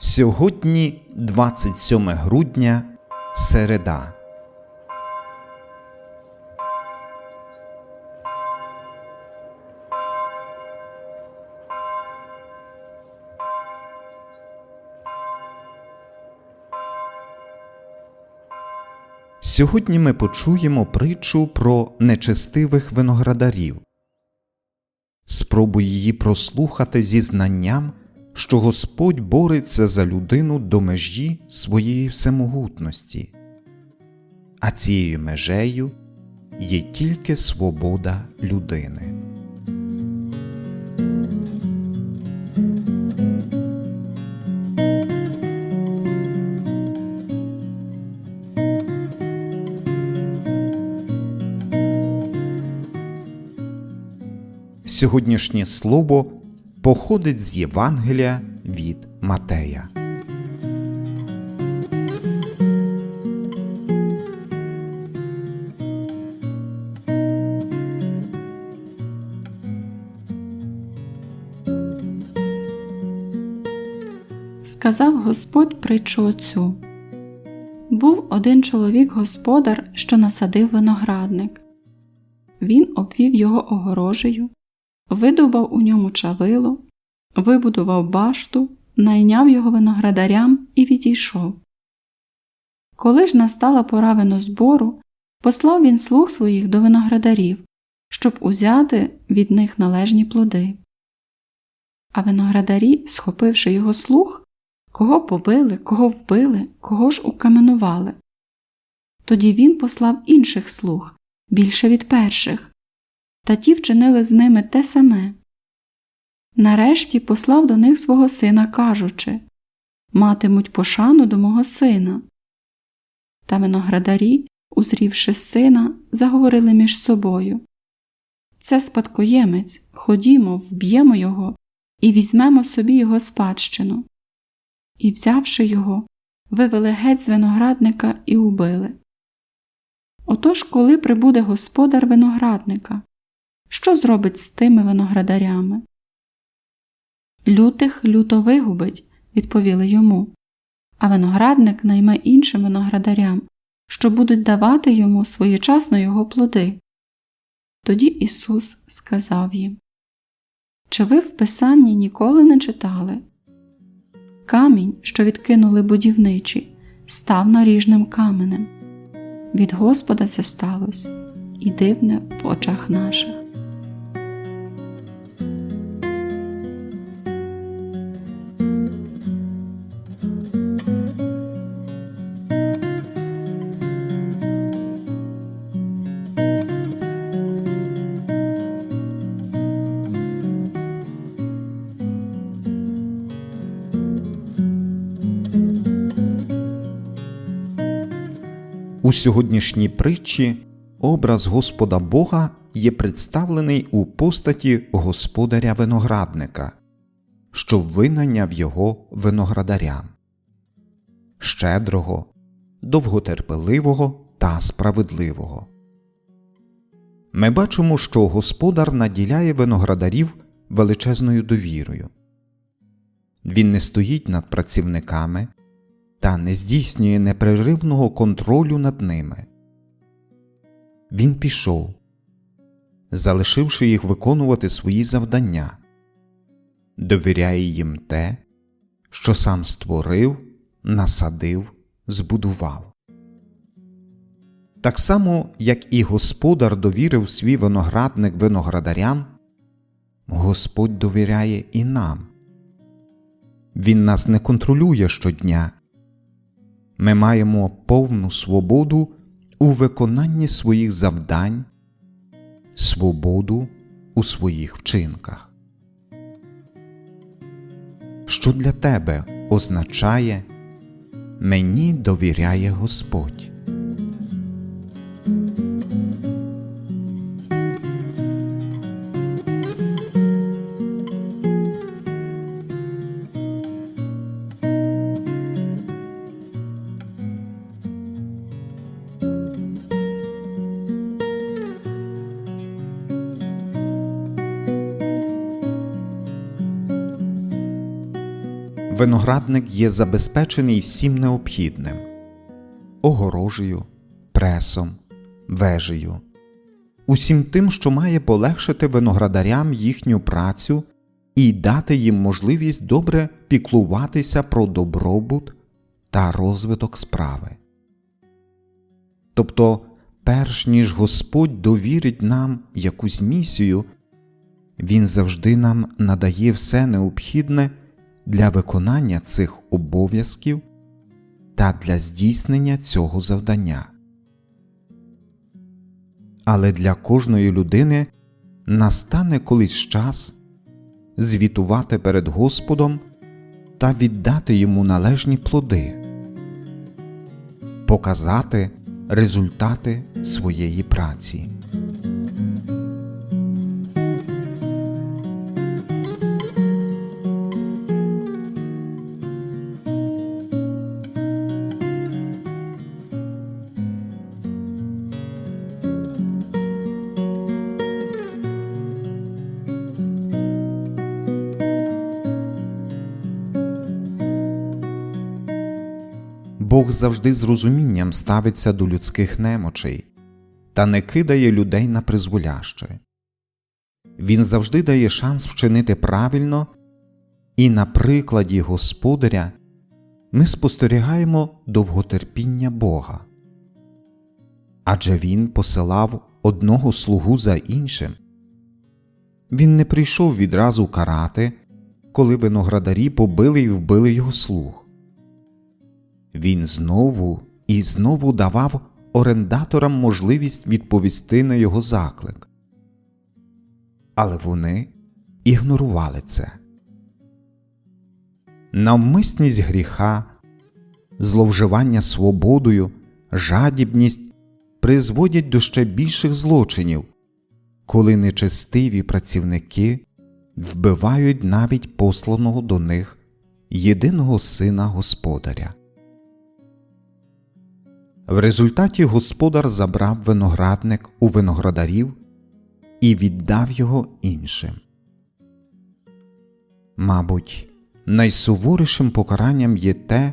Сьогодні 27 грудня, середа. Сьогодні ми почуємо притчу про нечестивих виноградарів. Спробуй її прослухати зі знанням, що Господь бореться за людину до межі своєї всемогутності, а цією межею є тільки свобода людини. Сьогоднішнє слово походить з Євангелія від Матея. Сказав Господь притчу оцю. Був один чоловік господар, що насадив виноградник. Він обвів його огорожею, видобав у ньому чавило, вибудував башту, найняв його виноградарям і відійшов. Коли ж настала пора винозбору, послав він слуг своїх до виноградарів, щоб узяти від них належні плоди. А виноградарі, схопивши його слуг, кого побили, кого вбили, кого ж укаменували. Тоді він послав інших слуг, більше від перших, та ті вчинили з ними те саме. Нарешті послав до них свого сина, кажучи Матимуть пошану до мого сина. Та виноградарі, узрівши сина, заговорили між собою Це спадкоємець, ходімо, вб'ємо його і візьмемо собі його спадщину. І, взявши його, вивели геть з виноградника і убили. Отож, коли прибуде господар виноградника, що зробить з тими виноградарями? Лютих люто вигубить, відповіли йому, а виноградник найме іншим виноградарям, що будуть давати йому своєчасно його плоди. Тоді Ісус сказав їм Чи ви в Писанні ніколи не читали? Камінь, що відкинули будівничі, став наріжним каменем. Від Господа це сталося і дивне в очах наших. У сьогоднішній притчі образ Господа Бога є представлений у постаті господаря виноградника, що винайняв його виноградарям щедрого, довготерпеливого та справедливого. Ми бачимо, що господар наділяє виноградарів величезною довірою. Він не стоїть над працівниками та не здійснює непреривного контролю над ними. Він пішов, залишивши їх виконувати свої завдання, довіряє їм те, що сам створив, насадив, збудував. Так само, як і господар довірив свій виноградник виноградарям, Господь довіряє і нам. Він нас не контролює щодня. Ми маємо повну свободу у виконанні своїх завдань, свободу у своїх вчинках. Що для тебе означає Мені довіряє Господь? Виноградник є забезпечений всім необхідним огорожею, пресом, вежею, усім тим, що має полегшити виноградарям їхню працю і дати їм можливість добре піклуватися про добробут та розвиток справи. Тобто, перш ніж Господь довірить нам якусь місію, Він завжди нам надає все необхідне для виконання цих обов'язків та для здійснення цього завдання. Але для кожної людини настане колись час звітувати перед Господом та віддати йому належні плоди, показати результати своєї праці. Бог завжди з розумінням ставиться до людських немочей та не кидає людей на призволяще. Він завжди дає шанс вчинити правильно, і на прикладі Господаря ми спостерігаємо довготерпіння Бога. Адже Він посилав одного слугу за іншим. Він не прийшов відразу карати, коли виноградарі побили й вбили його слуг. Він знову і знову давав орендаторам можливість відповісти на його заклик. Але вони ігнорували це. Навмисність гріха, зловживання свободою, жадібність призводять до ще більших злочинів, коли нечестиві працівники вбивають навіть посланого до них єдиного сина господаря. В результаті господар забрав виноградник у виноградарів і віддав його іншим. Мабуть, найсуворішим покаранням є те,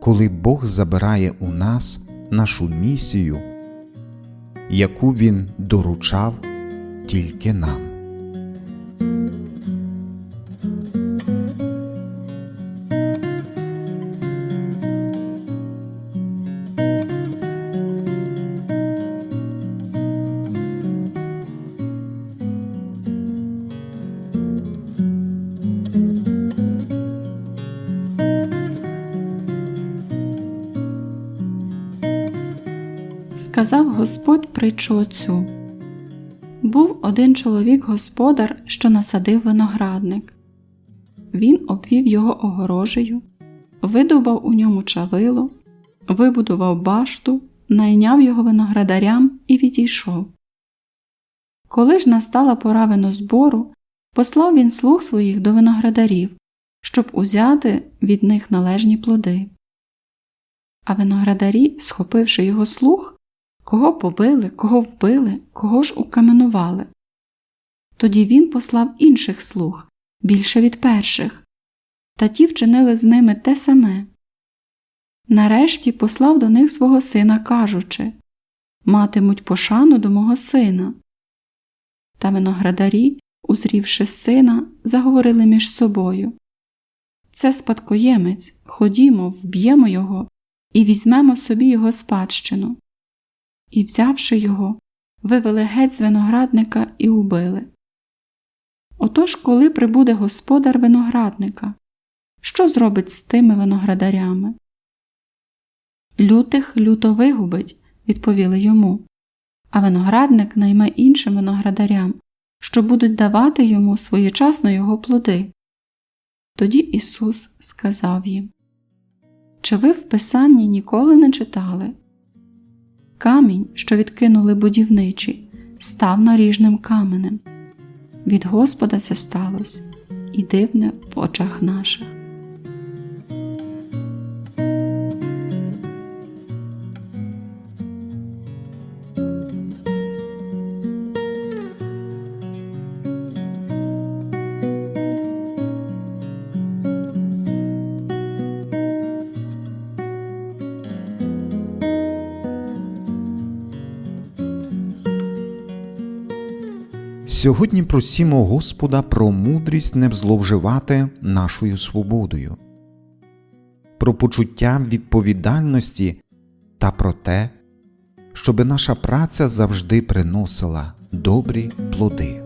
коли Бог забирає у нас нашу місію, яку Він доручав тільки нам. Сказав Господь притчу оцю. Був один чоловік господар, що насадив виноградник. Він обвів його огорожею, видобав у ньому чавило, вибудував башту, найняв його виноградарям і відійшов. Коли ж настала пора винозбору, послав він слуг своїх до виноградарів, щоб узяти від них належні плоди. А виноградарі, схопивши його слуг, кого побили, кого вбили, кого ж укаменували. Тоді він послав інших слуг, більше від перших, та ті вчинили з ними те саме. Нарешті послав до них свого сина, кажучи Матимуть пошану до мого сина. Та виноградарі, узрівши сина, заговорили між собою Це спадкоємець, ходімо, вб'ємо його і візьмемо собі його спадщину і, взявши його, вивели геть з виноградника і убили. Отож, коли прибуде господар виноградника, що зробить з тими виноградарями? Лютих люто вигубить, відповіли йому, а виноградник найме іншим виноградарям, що будуть давати йому своєчасно його плоди. Тоді Ісус сказав їм Чи ви в Писанні ніколи не читали? Камінь, що відкинули будівничі, став наріжним каменем. Від Господа це сталося і дивне в очах наших. Сьогодні просімо Господа про мудрість не зловживати нашою свободою, про почуття відповідальності та про те, щоби наша праця завжди приносила добрі плоди.